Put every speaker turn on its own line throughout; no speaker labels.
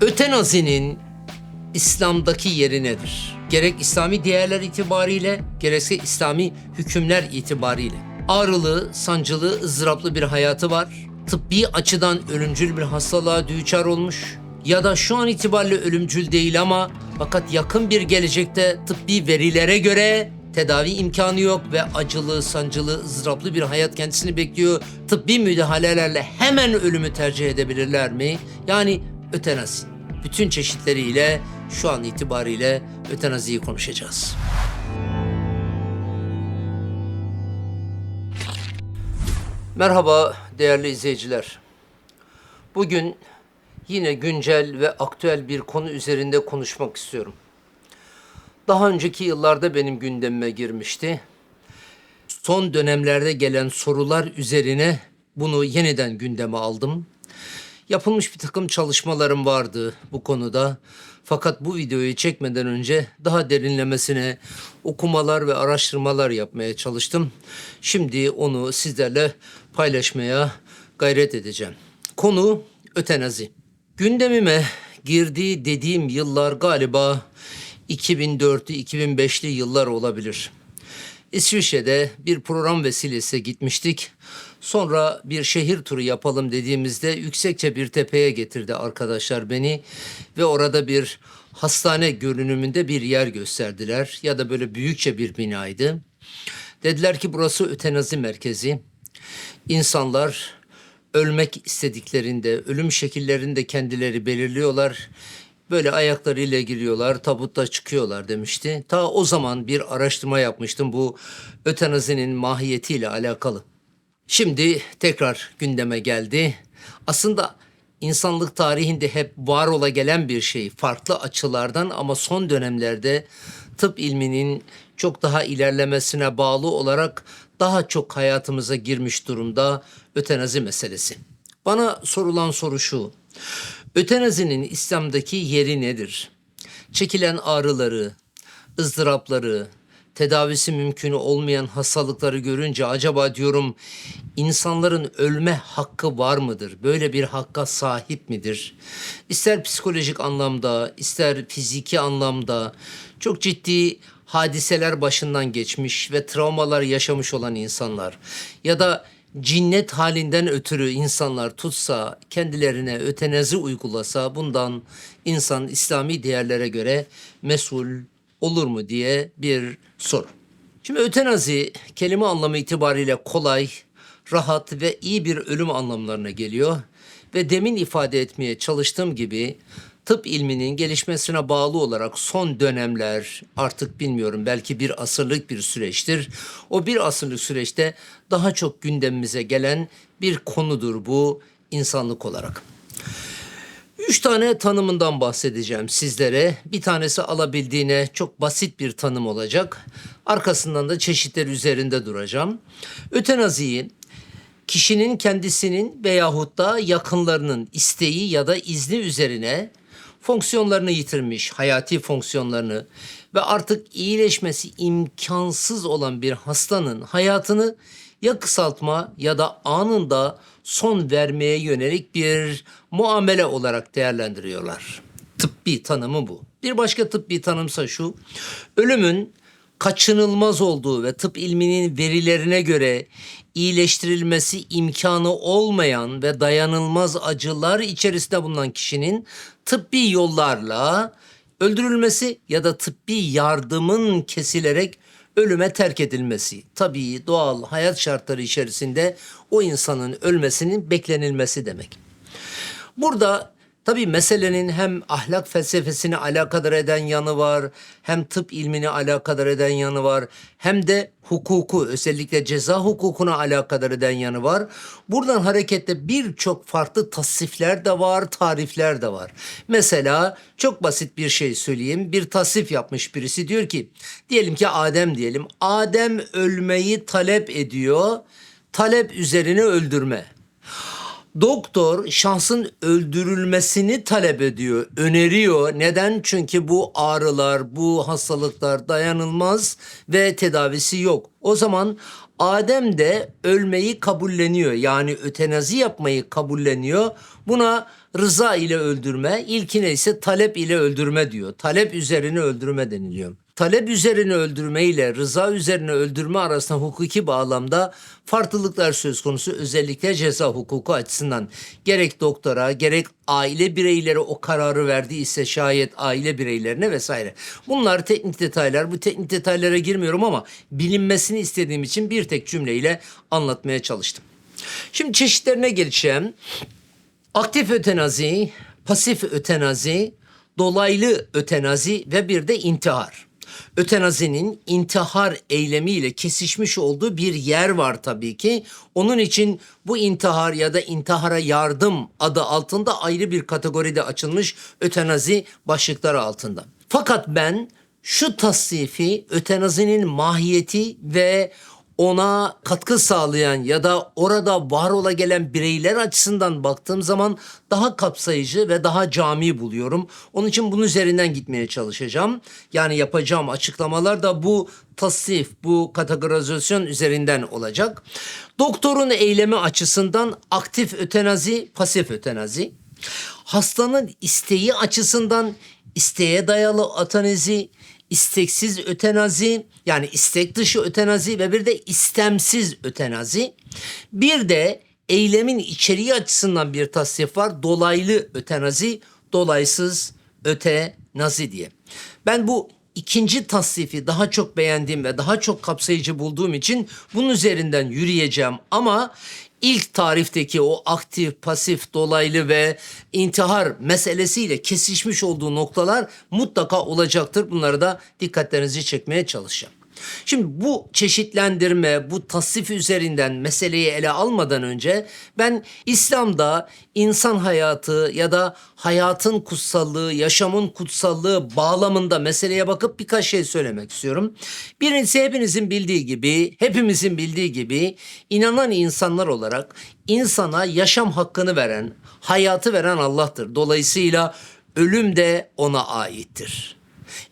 Ötenazinin İslam'daki yeri nedir? Gerek İslami değerler itibariyle, gerekse İslami hükümler itibariyle. Ağrılı, sancılı, ızdıraplı bir hayatı var. Tıbbi açıdan ölümcül bir hastalığa düçar olmuş. Ya da şu an itibariyle ölümcül değil ama fakat yakın bir gelecekte tıbbi verilere göre tedavi imkanı yok ve acılı, sancılı, ızdıraplı bir hayat kendisini bekliyor. Tıbbi müdahalelerle hemen ölümü tercih edebilirler mi? Yani ötenazi. Bütün çeşitleriyle şu an itibariyle ötenaziyi konuşacağız. Merhaba değerli izleyiciler. Bugün yine güncel ve aktüel bir konu üzerinde konuşmak istiyorum. Daha önceki yıllarda benim gündemime girmişti. Son dönemlerde gelen sorular üzerine bunu yeniden gündeme aldım. Yapılmış bir takım çalışmalarım vardı bu konuda. Fakat bu videoyu çekmeden önce daha derinlemesine okumalar ve araştırmalar yapmaya çalıştım. Şimdi onu sizlerle paylaşmaya gayret edeceğim. Konu ötenazi. Gündemime girdiği dediğim yıllar galiba 2004'lü 2005'li yıllar olabilir. İsviçre'de bir program vesilesi gitmiştik. Sonra bir şehir turu yapalım dediğimizde yüksekçe bir tepeye getirdi arkadaşlar beni ve orada bir hastane görünümünde bir yer gösterdiler ya da böyle büyükçe bir binaydı. Dediler ki burası ötenazi merkezi. İnsanlar ölmek istediklerinde ölüm şekillerini de kendileri belirliyorlar. Böyle ayaklarıyla giriyorlar, tabutta çıkıyorlar demişti. Ta o zaman bir araştırma yapmıştım bu ötenazinin mahiyetiyle alakalı. Şimdi tekrar gündeme geldi. Aslında insanlık tarihinde hep var ola gelen bir şey farklı açılardan ama son dönemlerde tıp ilminin çok daha ilerlemesine bağlı olarak daha çok hayatımıza girmiş durumda ötenazi meselesi. Bana sorulan soru şu. Ötenazinin İslam'daki yeri nedir? Çekilen ağrıları, ızdırapları, tedavisi mümkün olmayan hastalıkları görünce acaba diyorum insanların ölme hakkı var mıdır? Böyle bir hakka sahip midir? İster psikolojik anlamda, ister fiziki anlamda çok ciddi hadiseler başından geçmiş ve travmalar yaşamış olan insanlar ya da cinnet halinden ötürü insanlar tutsa, kendilerine ötenazi uygulasa bundan insan İslami değerlere göre mesul olur mu diye bir soru. Şimdi ötenazi kelime anlamı itibariyle kolay, rahat ve iyi bir ölüm anlamlarına geliyor ve demin ifade etmeye çalıştığım gibi tıp ilminin gelişmesine bağlı olarak son dönemler artık bilmiyorum belki bir asırlık bir süreçtir. O bir asırlık süreçte daha çok gündemimize gelen bir konudur bu insanlık olarak. Üç tane tanımından bahsedeceğim sizlere. Bir tanesi alabildiğine çok basit bir tanım olacak. Arkasından da çeşitler üzerinde duracağım. Ötenaziyi kişinin kendisinin veyahut da yakınlarının isteği ya da izni üzerine fonksiyonlarını yitirmiş, hayati fonksiyonlarını ve artık iyileşmesi imkansız olan bir hastanın hayatını ya kısaltma ya da anında son vermeye yönelik bir muamele olarak değerlendiriyorlar. Tıbbi tanımı bu. Bir başka tıbbi tanımsa şu. Ölümün kaçınılmaz olduğu ve tıp ilminin verilerine göre iyileştirilmesi imkanı olmayan ve dayanılmaz acılar içerisinde bulunan kişinin tıbbi yollarla öldürülmesi ya da tıbbi yardımın kesilerek ölüme terk edilmesi. Tabii doğal hayat şartları içerisinde o insanın ölmesinin beklenilmesi demek. Burada tabii meselenin hem ahlak felsefesini alakadar eden yanı var, hem tıp ilmini alakadar eden yanı var, hem de hukuku özellikle ceza hukukuna alakadar eden yanı var. Buradan hareketle birçok farklı tasnifler de var, tarifler de var. Mesela çok basit bir şey söyleyeyim. Bir tasnif yapmış birisi diyor ki, diyelim ki Adem diyelim. Adem ölmeyi talep ediyor. Talep üzerine öldürme. Doktor şahsın öldürülmesini talep ediyor, öneriyor. Neden? Çünkü bu ağrılar, bu hastalıklar dayanılmaz ve tedavisi yok. O zaman Adem de ölmeyi kabulleniyor. Yani ötenazi yapmayı kabulleniyor. Buna rıza ile öldürme, ilkine ise talep ile öldürme diyor. Talep üzerine öldürme deniliyor. Talep üzerine öldürme ile rıza üzerine öldürme arasında hukuki bağlamda farklılıklar söz konusu özellikle ceza hukuku açısından. Gerek doktora gerek aile bireyleri o kararı verdiyse şayet aile bireylerine vesaire. Bunlar teknik detaylar. Bu teknik detaylara girmiyorum ama bilinmesini istediğim için bir tek cümleyle anlatmaya çalıştım. Şimdi çeşitlerine geçeceğim. Aktif ötenazi, pasif ötenazi, dolaylı ötenazi ve bir de intihar. Ötenazinin intihar eylemiyle kesişmiş olduğu bir yer var tabii ki. Onun için bu intihar ya da intihara yardım adı altında ayrı bir kategoride açılmış ötenazi başlıkları altında. Fakat ben şu tasnifi ötenazinin mahiyeti ve ona katkı sağlayan ya da orada var ola gelen bireyler açısından baktığım zaman daha kapsayıcı ve daha cami buluyorum. Onun için bunun üzerinden gitmeye çalışacağım. Yani yapacağım açıklamalar da bu tasnif, bu kategorizasyon üzerinden olacak. Doktorun eylemi açısından aktif ötenazi, pasif ötenazi. Hastanın isteği açısından isteğe dayalı ötenazi, isteksiz ötenazi yani istek dışı ötenazi ve bir de istemsiz ötenazi. Bir de eylemin içeriği açısından bir tasnif var. Dolaylı ötenazi, dolaysız ötenazi diye. Ben bu ikinci tasnifi daha çok beğendiğim ve daha çok kapsayıcı bulduğum için bunun üzerinden yürüyeceğim ama ilk tarifteki o aktif, pasif, dolaylı ve intihar meselesiyle kesişmiş olduğu noktalar mutlaka olacaktır. Bunları da dikkatlerinizi çekmeye çalışacağım. Şimdi bu çeşitlendirme, bu tasnif üzerinden meseleyi ele almadan önce ben İslam'da insan hayatı ya da hayatın kutsallığı, yaşamın kutsallığı bağlamında meseleye bakıp birkaç şey söylemek istiyorum. Birincisi hepinizin bildiği gibi, hepimizin bildiği gibi inanan insanlar olarak insana yaşam hakkını veren, hayatı veren Allah'tır. Dolayısıyla ölüm de ona aittir.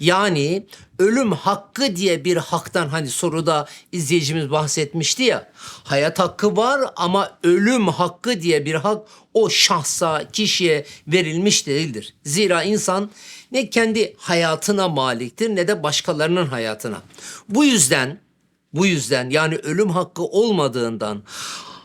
Yani ölüm hakkı diye bir haktan hani soruda izleyicimiz bahsetmişti ya. Hayat hakkı var ama ölüm hakkı diye bir hak o şahsa, kişiye verilmiş değildir. Zira insan ne kendi hayatına maliktir ne de başkalarının hayatına. Bu yüzden bu yüzden yani ölüm hakkı olmadığından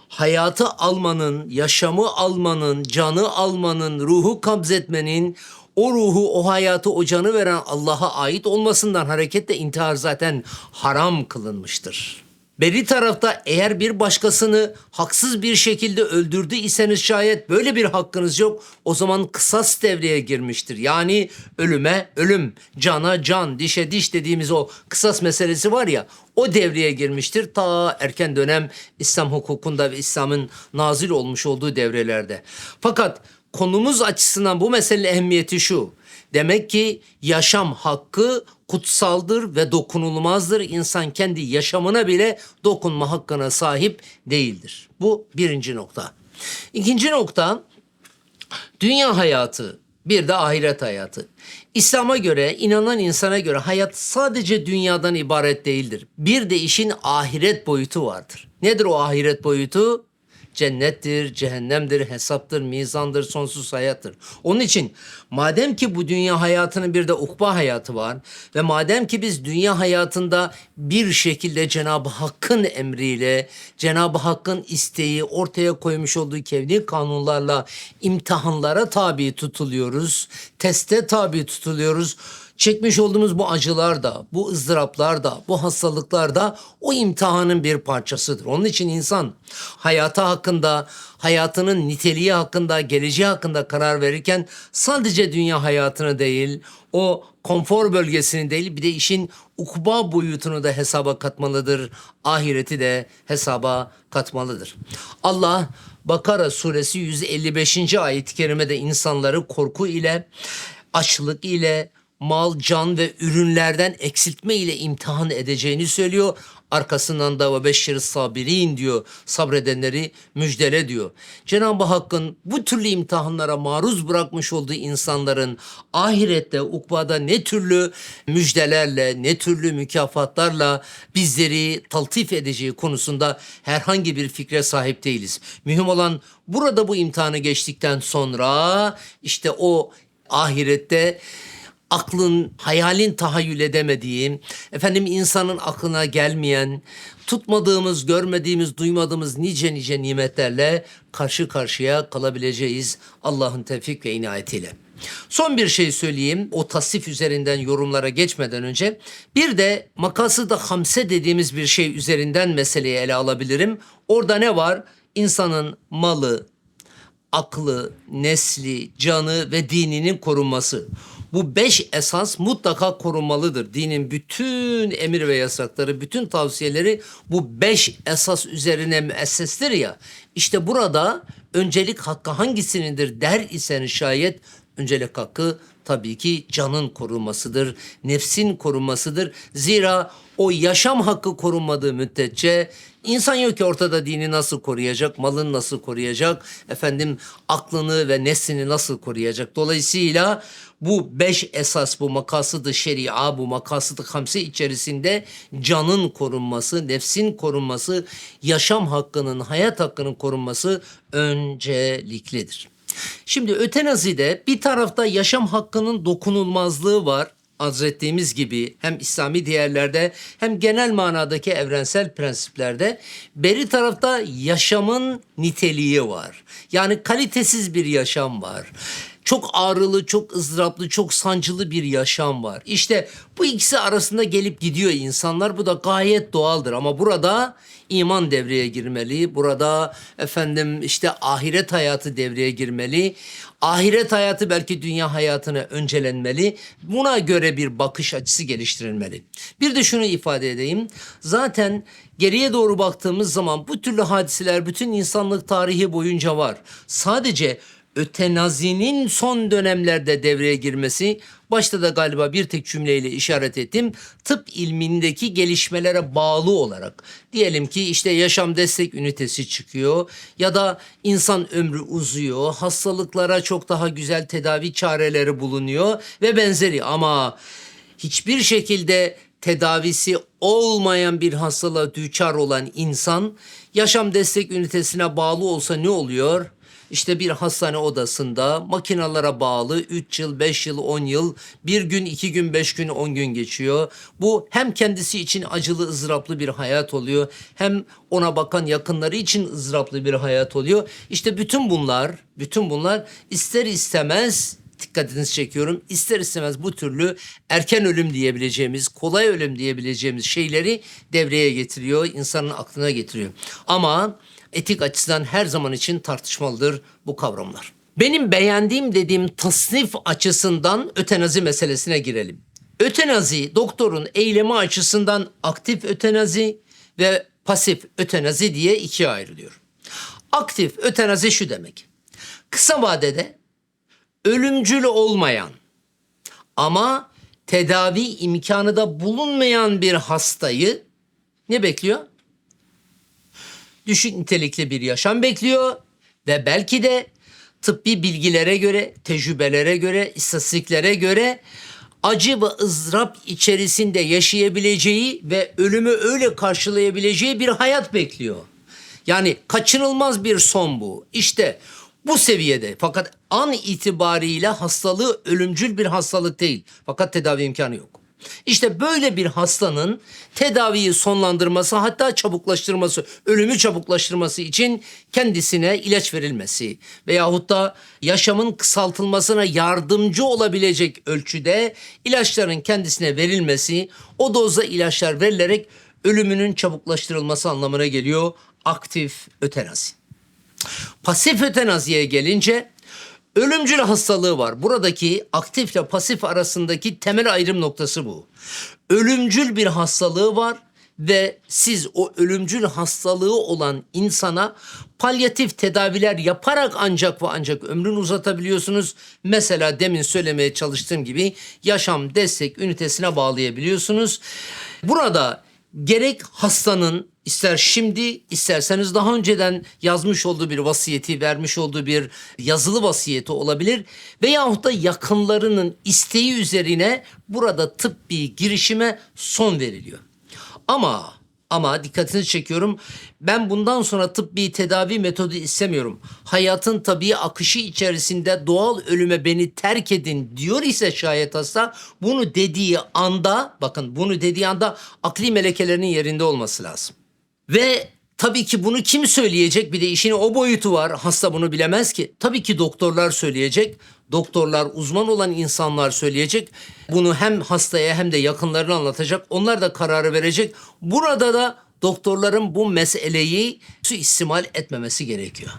hayatı almanın, yaşamı almanın, canı almanın, ruhu kabzetmenin, o ruhu, o hayatı, o canı veren Allah'a ait olmasından hareketle intihar zaten haram kılınmıştır. Beri tarafta eğer bir başkasını haksız bir şekilde öldürdü iseniz şayet böyle bir hakkınız yok. O zaman kısas devreye girmiştir. Yani ölüme ölüm, cana can, dişe diş dediğimiz o kısas meselesi var ya o devreye girmiştir. Ta erken dönem İslam hukukunda ve İslam'ın nazil olmuş olduğu devrelerde. Fakat konumuz açısından bu meselenin ehemmiyeti şu. Demek ki yaşam hakkı kutsaldır ve dokunulmazdır. İnsan kendi yaşamına bile dokunma hakkına sahip değildir. Bu birinci nokta. İkinci nokta dünya hayatı bir de ahiret hayatı. İslam'a göre, inanan insana göre hayat sadece dünyadan ibaret değildir. Bir de işin ahiret boyutu vardır. Nedir o ahiret boyutu? Cennettir, cehennemdir, hesaptır, mizandır, sonsuz hayattır. Onun için madem ki bu dünya hayatının bir de ukba hayatı var ve madem ki biz dünya hayatında bir şekilde Cenab-ı Hakk'ın emriyle, Cenab-ı Hakk'ın isteği ortaya koymuş olduğu kevni kanunlarla imtihanlara tabi tutuluyoruz, teste tabi tutuluyoruz çekmiş olduğumuz bu acılar da, bu ızdıraplar da, bu hastalıklar da o imtihanın bir parçasıdır. Onun için insan hayatı hakkında, hayatının niteliği hakkında, geleceği hakkında karar verirken sadece dünya hayatını değil, o konfor bölgesini değil bir de işin ukba boyutunu da hesaba katmalıdır. Ahireti de hesaba katmalıdır. Allah Bakara suresi 155. ayet-i kerimede insanları korku ile, açlık ile, mal, can ve ürünlerden eksiltme ile imtihan edeceğini söylüyor. Arkasından da ve beşşir sabirin diyor. Sabredenleri müjdele diyor. Cenab-ı Hakk'ın bu türlü imtihanlara maruz bırakmış olduğu insanların ahirette, ukbada ne türlü müjdelerle, ne türlü mükafatlarla bizleri taltif edeceği konusunda herhangi bir fikre sahip değiliz. Mühim olan burada bu imtihanı geçtikten sonra işte o ahirette aklın, hayalin tahayyül edemediği, efendim insanın aklına gelmeyen, tutmadığımız, görmediğimiz, duymadığımız nice nice nimetlerle karşı karşıya kalabileceğiz Allah'ın tevfik ve inayetiyle. Son bir şey söyleyeyim o tasnif üzerinden yorumlara geçmeden önce. Bir de makası da hamse dediğimiz bir şey üzerinden meseleyi ele alabilirim. Orada ne var? İnsanın malı, aklı, nesli, canı ve dininin korunması. Bu beş esas mutlaka korunmalıdır. Dinin bütün emir ve yasakları, bütün tavsiyeleri bu beş esas üzerine müessestir ya. İşte burada öncelik hakkı hangisinindir der isen şayet öncelik hakkı tabii ki canın korunmasıdır, nefsin korunmasıdır. Zira o yaşam hakkı korunmadığı müddetçe insan yok ki ortada dini nasıl koruyacak, malını nasıl koruyacak, efendim aklını ve neslini nasıl koruyacak. Dolayısıyla bu beş esas bu makasıdı şeria, bu makasıdı hamse içerisinde canın korunması, nefsin korunması, yaşam hakkının, hayat hakkının korunması önceliklidir. Şimdi ötenazide bir tarafta yaşam hakkının dokunulmazlığı var. Arz ettiğimiz gibi hem İslami değerlerde hem genel manadaki evrensel prensiplerde beri tarafta yaşamın niteliği var. Yani kalitesiz bir yaşam var. Çok ağrılı, çok ızdıraplı, çok sancılı bir yaşam var. İşte bu ikisi arasında gelip gidiyor insanlar. Bu da gayet doğaldır ama burada iman devreye girmeli. Burada efendim işte ahiret hayatı devreye girmeli. Ahiret hayatı belki dünya hayatına öncelenmeli. Buna göre bir bakış açısı geliştirilmeli. Bir de şunu ifade edeyim. Zaten geriye doğru baktığımız zaman bu türlü hadiseler bütün insanlık tarihi boyunca var. Sadece ötenazinin son dönemlerde devreye girmesi başta da galiba bir tek cümleyle işaret ettim. Tıp ilmindeki gelişmelere bağlı olarak diyelim ki işte yaşam destek ünitesi çıkıyor ya da insan ömrü uzuyor, hastalıklara çok daha güzel tedavi çareleri bulunuyor ve benzeri ama hiçbir şekilde tedavisi olmayan bir hastalığa düçar olan insan yaşam destek ünitesine bağlı olsa ne oluyor? İşte bir hastane odasında makinalara bağlı 3 yıl, 5 yıl, 10 yıl, bir gün, iki gün, beş gün, 10 gün geçiyor. Bu hem kendisi için acılı, ızdıraplı bir hayat oluyor. Hem ona bakan yakınları için ızdıraplı bir hayat oluyor. İşte bütün bunlar, bütün bunlar ister istemez dikkatinizi çekiyorum. İster istemez bu türlü erken ölüm diyebileceğimiz, kolay ölüm diyebileceğimiz şeyleri devreye getiriyor, insanın aklına getiriyor. Ama etik açıdan her zaman için tartışmalıdır bu kavramlar. Benim beğendiğim dediğim tasnif açısından ötenazi meselesine girelim. Ötenazi doktorun eylemi açısından aktif ötenazi ve pasif ötenazi diye ikiye ayrılıyor. Aktif ötenazi şu demek. Kısa vadede ölümcül olmayan ama tedavi imkanı da bulunmayan bir hastayı ne bekliyor? Düşük nitelikli bir yaşam bekliyor ve belki de tıbbi bilgilere göre, tecrübelere göre, istatistiklere göre acı ve ızdırap içerisinde yaşayabileceği ve ölümü öyle karşılayabileceği bir hayat bekliyor. Yani kaçınılmaz bir son bu. İşte bu seviyede fakat an itibariyle hastalığı ölümcül bir hastalık değil. Fakat tedavi imkanı yok. İşte böyle bir hastanın tedaviyi sonlandırması hatta çabuklaştırması, ölümü çabuklaştırması için kendisine ilaç verilmesi veyahut da yaşamın kısaltılmasına yardımcı olabilecek ölçüde ilaçların kendisine verilmesi, o dozda ilaçlar verilerek ölümünün çabuklaştırılması anlamına geliyor aktif ötenazi. Pasif ötenaziye gelince ölümcül hastalığı var. Buradaki aktifle pasif arasındaki temel ayrım noktası bu. Ölümcül bir hastalığı var ve siz o ölümcül hastalığı olan insana palyatif tedaviler yaparak ancak ve ancak ömrünü uzatabiliyorsunuz. Mesela demin söylemeye çalıştığım gibi yaşam destek ünitesine bağlayabiliyorsunuz. Burada gerek hastanın ister şimdi isterseniz daha önceden yazmış olduğu bir vasiyeti vermiş olduğu bir yazılı vasiyeti olabilir veyahut da yakınlarının isteği üzerine burada tıbbi girişime son veriliyor. Ama ama dikkatinizi çekiyorum. Ben bundan sonra tıbbi tedavi metodu istemiyorum. Hayatın tabii akışı içerisinde doğal ölüme beni terk edin diyor ise şayet hasta bunu dediği anda bakın bunu dediği anda akli melekelerinin yerinde olması lazım. Ve tabii ki bunu kim söyleyecek? Bir de işin o boyutu var. Hasta bunu bilemez ki. Tabii ki doktorlar söyleyecek. Doktorlar, uzman olan insanlar söyleyecek. Bunu hem hastaya hem de yakınlarına anlatacak. Onlar da kararı verecek. Burada da doktorların bu meseleyi suistimal etmemesi gerekiyor.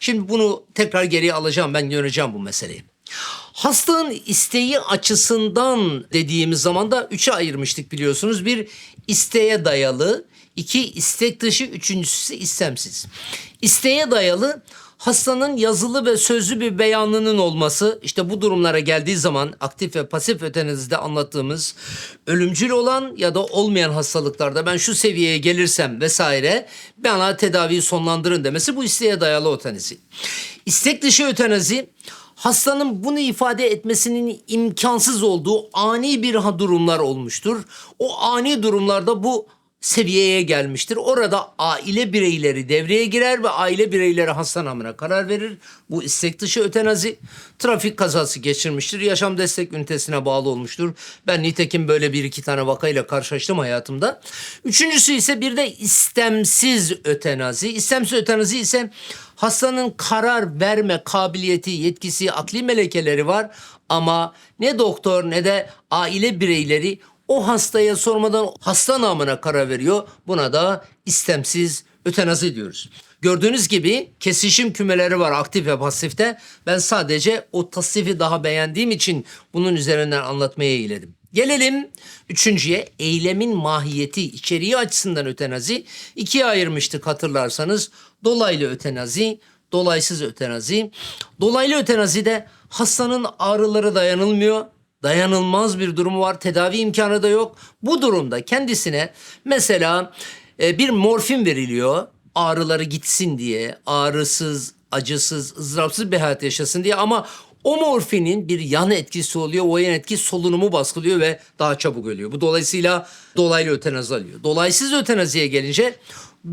Şimdi bunu tekrar geriye alacağım. Ben göreceğim bu meseleyi. Hastanın isteği açısından dediğimiz zaman da üçe ayırmıştık biliyorsunuz. Bir isteğe dayalı, iki istek dışı, üçüncüsü istemsiz. İsteğe dayalı hastanın yazılı ve sözlü bir beyanının olması işte bu durumlara geldiği zaman aktif ve pasif ötenizde anlattığımız ölümcül olan ya da olmayan hastalıklarda ben şu seviyeye gelirsem vesaire bana tedaviyi sonlandırın demesi bu isteğe dayalı ötenizi. İstek dışı ötenazi hastanın bunu ifade etmesinin imkansız olduğu ani bir durumlar olmuştur. O ani durumlarda bu seviyeye gelmiştir. Orada aile bireyleri devreye girer ve aile bireyleri hasta namına karar verir. Bu istek dışı ötenazi trafik kazası geçirmiştir. Yaşam destek ünitesine bağlı olmuştur. Ben nitekim böyle bir iki tane vakayla karşılaştım hayatımda. Üçüncüsü ise bir de istemsiz ötenazi. İstemsiz ötenazi ise hastanın karar verme kabiliyeti, yetkisi, akli melekeleri var ama ne doktor ne de aile bireyleri o hastaya sormadan hasta namına karar veriyor. Buna da istemsiz ötenazi diyoruz. Gördüğünüz gibi kesişim kümeleri var aktif ve pasifte. Ben sadece o tasnifi daha beğendiğim için bunun üzerinden anlatmaya eğiledim. Gelelim üçüncüye eylemin mahiyeti içeriği açısından ötenazi ikiye ayırmıştık hatırlarsanız. Dolaylı ötenazi, dolaysız ötenazi. Dolaylı ötenazide hastanın ağrıları dayanılmıyor dayanılmaz bir durumu var. Tedavi imkanı da yok. Bu durumda kendisine mesela e, bir morfin veriliyor. Ağrıları gitsin diye. Ağrısız, acısız, ızdırapsız bir hayat yaşasın diye ama o morfinin bir yan etkisi oluyor. O yan etki solunumu baskılıyor ve daha çabuk ölüyor. Bu dolayısıyla dolaylı ötenazi alıyor. Dolaysız ötenaziye gelince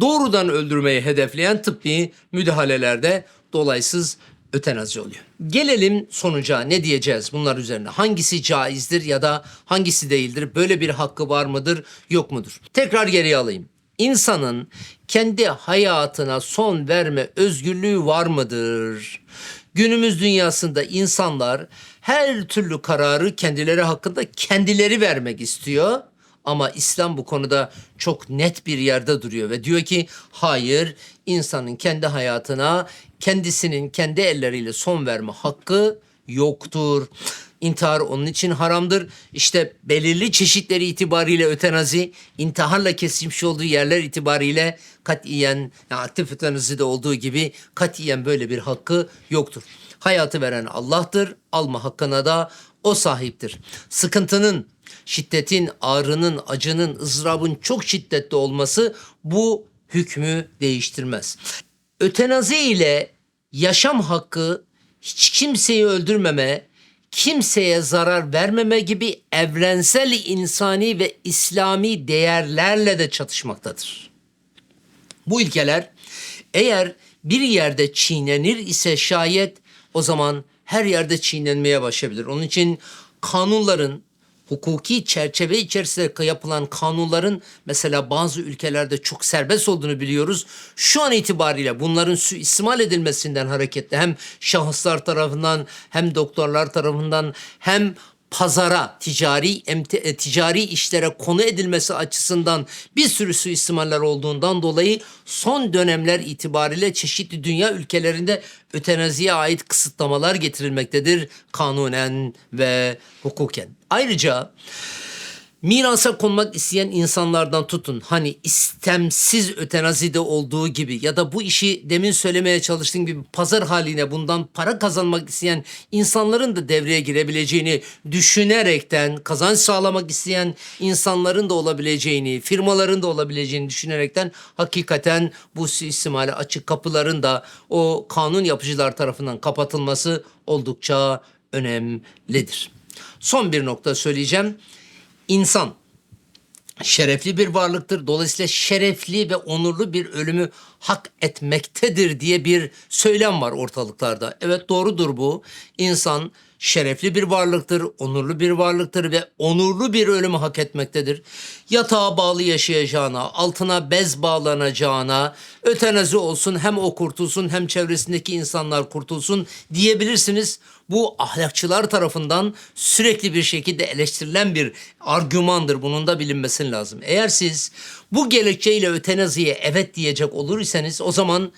doğrudan öldürmeyi hedefleyen tıbbi müdahalelerde dolaysız ötenazi oluyor. Gelelim sonuca ne diyeceğiz bunlar üzerine? Hangisi caizdir ya da hangisi değildir? Böyle bir hakkı var mıdır yok mudur? Tekrar geriye alayım. İnsanın kendi hayatına son verme özgürlüğü var mıdır? Günümüz dünyasında insanlar her türlü kararı kendileri hakkında kendileri vermek istiyor. Ama İslam bu konuda çok net bir yerde duruyor ve diyor ki hayır insanın kendi hayatına kendisinin kendi elleriyle son verme hakkı yoktur. İntihar onun için haramdır. İşte belirli çeşitleri itibariyle ötenazi, intiharla kesilmiş olduğu yerler itibariyle katiyen, yani aktif ötenazide olduğu gibi katiyen böyle bir hakkı yoktur. Hayatı veren Allah'tır, alma hakkına da o sahiptir. Sıkıntının, şiddetin, ağrının, acının, ızdırabın çok şiddetli olması bu hükmü değiştirmez. Ötenazi ile yaşam hakkı hiç kimseyi öldürmeme, kimseye zarar vermeme gibi evrensel insani ve İslami değerlerle de çatışmaktadır. Bu ilkeler eğer bir yerde çiğnenir ise şayet o zaman her yerde çiğnenmeye başlayabilir. Onun için kanunların hukuki çerçeve içerisinde yapılan kanunların mesela bazı ülkelerde çok serbest olduğunu biliyoruz. Şu an itibariyle bunların suistimal edilmesinden hareketle hem şahıslar tarafından hem doktorlar tarafından hem pazara, ticari emte- e, ticari işlere konu edilmesi açısından bir sürü suistimaller olduğundan dolayı son dönemler itibariyle çeşitli dünya ülkelerinde ötenaziye ait kısıtlamalar getirilmektedir kanunen ve hukuken. Ayrıca Mirasa konmak isteyen insanlardan tutun. Hani istemsiz ötenazide olduğu gibi ya da bu işi demin söylemeye çalıştığım gibi pazar haline bundan para kazanmak isteyen insanların da devreye girebileceğini düşünerekten kazanç sağlamak isteyen insanların da olabileceğini, firmaların da olabileceğini düşünerekten hakikaten bu suistimale açık kapıların da o kanun yapıcılar tarafından kapatılması oldukça önemlidir. Son bir nokta söyleyeceğim. İnsan şerefli bir varlıktır. Dolayısıyla şerefli ve onurlu bir ölümü hak etmektedir diye bir söylem var ortalıklarda. Evet doğrudur bu. İnsan şerefli bir varlıktır, onurlu bir varlıktır ve onurlu bir ölümü hak etmektedir. Yatağa bağlı yaşayacağına, altına bez bağlanacağına, ötenazi olsun hem o kurtulsun hem çevresindeki insanlar kurtulsun diyebilirsiniz. Bu ahlakçılar tarafından sürekli bir şekilde eleştirilen bir argümandır. Bunun da bilinmesi lazım. Eğer siz bu gerekçeyle ötenaziye evet diyecek olur iseniz o zaman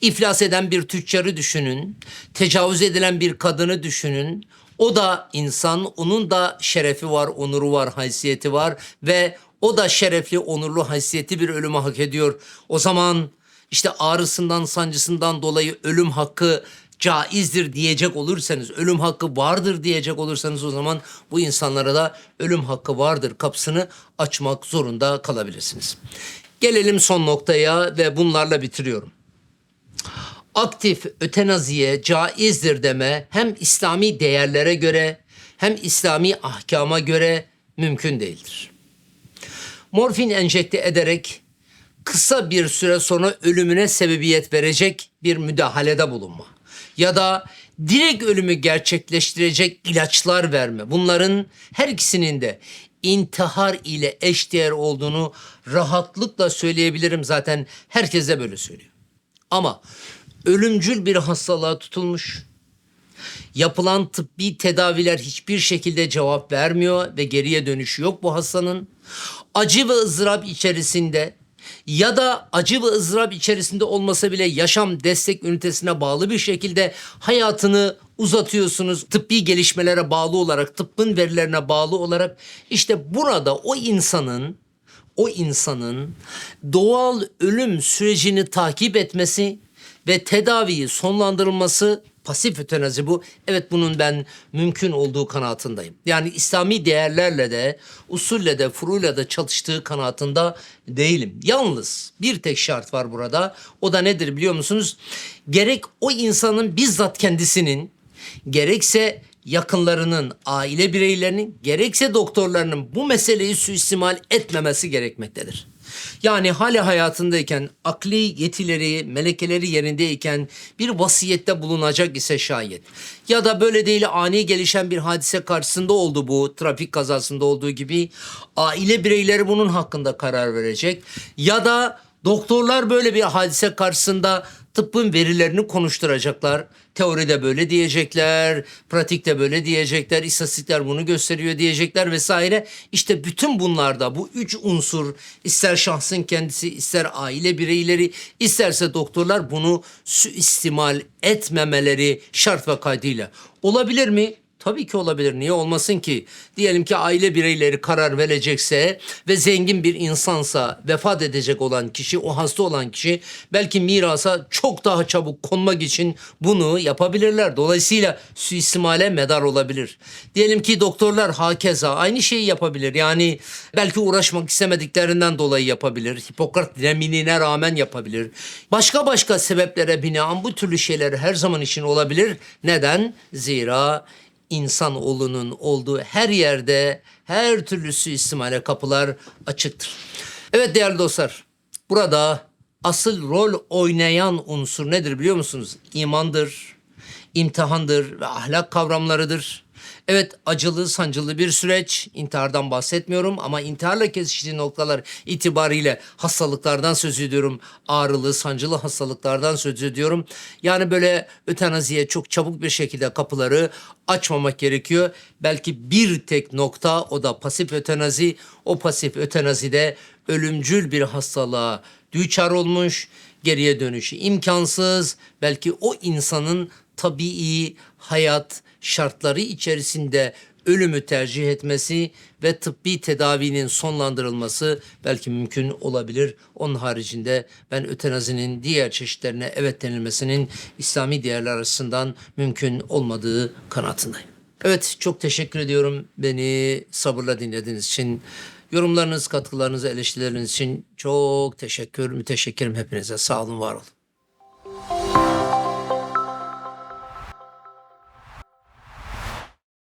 iflas eden bir tüccarı düşünün. Tecavüz edilen bir kadını düşünün. O da insan, onun da şerefi var, onuru var, haysiyeti var ve o da şerefli, onurlu, haysiyetli bir ölümü hak ediyor. O zaman işte ağrısından, sancısından dolayı ölüm hakkı caizdir diyecek olursanız, ölüm hakkı vardır diyecek olursanız o zaman bu insanlara da ölüm hakkı vardır kapısını açmak zorunda kalabilirsiniz. Gelelim son noktaya ve bunlarla bitiriyorum. Aktif ötenaziye caizdir deme hem İslami değerlere göre hem İslami ahkama göre mümkün değildir. Morfin enjekte ederek kısa bir süre sonra ölümüne sebebiyet verecek bir müdahalede bulunma ya da direkt ölümü gerçekleştirecek ilaçlar verme. Bunların her ikisinin de intihar ile eşdeğer olduğunu rahatlıkla söyleyebilirim zaten herkes de böyle söylüyor. Ama ölümcül bir hastalığa tutulmuş, yapılan tıbbi tedaviler hiçbir şekilde cevap vermiyor ve geriye dönüşü yok bu hastanın. Acı ve ızdırap içerisinde ya da acı ve ızdırap içerisinde olmasa bile yaşam destek ünitesine bağlı bir şekilde hayatını uzatıyorsunuz. Tıbbi gelişmelere bağlı olarak, tıbbın verilerine bağlı olarak işte burada o insanın o insanın doğal ölüm sürecini takip etmesi ve tedaviyi sonlandırılması pasif ötenazi bu. Evet bunun ben mümkün olduğu kanaatindeyim. Yani İslami değerlerle de usulle de furuyla da çalıştığı kanaatinde değilim. Yalnız bir tek şart var burada. O da nedir biliyor musunuz? Gerek o insanın bizzat kendisinin gerekse yakınlarının, aile bireylerinin, gerekse doktorlarının bu meseleyi suistimal etmemesi gerekmektedir. Yani hali hayatındayken, akli yetileri, melekeleri yerindeyken bir vasiyette bulunacak ise şayet. Ya da böyle değil ani gelişen bir hadise karşısında oldu bu trafik kazasında olduğu gibi aile bireyleri bunun hakkında karar verecek. Ya da doktorlar böyle bir hadise karşısında tıbbın verilerini konuşturacaklar. Teoride böyle diyecekler, pratikte böyle diyecekler, istatistikler bunu gösteriyor diyecekler vesaire. İşte bütün bunlarda bu üç unsur ister şahsın kendisi, ister aile bireyleri, isterse doktorlar bunu suistimal etmemeleri şart ve kaydıyla. Olabilir mi? Tabii ki olabilir. Niye olmasın ki? Diyelim ki aile bireyleri karar verecekse ve zengin bir insansa vefat edecek olan kişi, o hasta olan kişi belki mirasa çok daha çabuk konmak için bunu yapabilirler. Dolayısıyla suistimale medar olabilir. Diyelim ki doktorlar hakeza aynı şeyi yapabilir. Yani belki uğraşmak istemediklerinden dolayı yapabilir. Hipokrat yeminine rağmen yapabilir. Başka başka sebeplere binaen bu türlü şeyler her zaman için olabilir. Neden? Zira insanoğlunun olduğu her yerde her türlü suistimale kapılar açıktır. Evet değerli dostlar, burada asıl rol oynayan unsur nedir biliyor musunuz? İmandır, imtihandır ve ahlak kavramlarıdır. Evet acılı sancılı bir süreç intihardan bahsetmiyorum ama intiharla kesiştiği noktalar itibariyle hastalıklardan söz ediyorum. Ağrılı sancılı hastalıklardan söz ediyorum. Yani böyle ötenaziye çok çabuk bir şekilde kapıları açmamak gerekiyor. Belki bir tek nokta o da pasif ötenazi. O pasif ötenazide ölümcül bir hastalığa düçar olmuş geriye dönüşü imkansız. Belki o insanın tabii hayat şartları içerisinde ölümü tercih etmesi ve tıbbi tedavinin sonlandırılması belki mümkün olabilir. Onun haricinde ben ötenazinin diğer çeşitlerine evet denilmesinin İslami değerler açısından mümkün olmadığı kanaatindeyim. Evet çok teşekkür ediyorum beni sabırla dinlediğiniz için. Yorumlarınız, katkılarınız, eleştirileriniz için çok teşekkür, müteşekkirim hepinize. Sağ olun, var olun.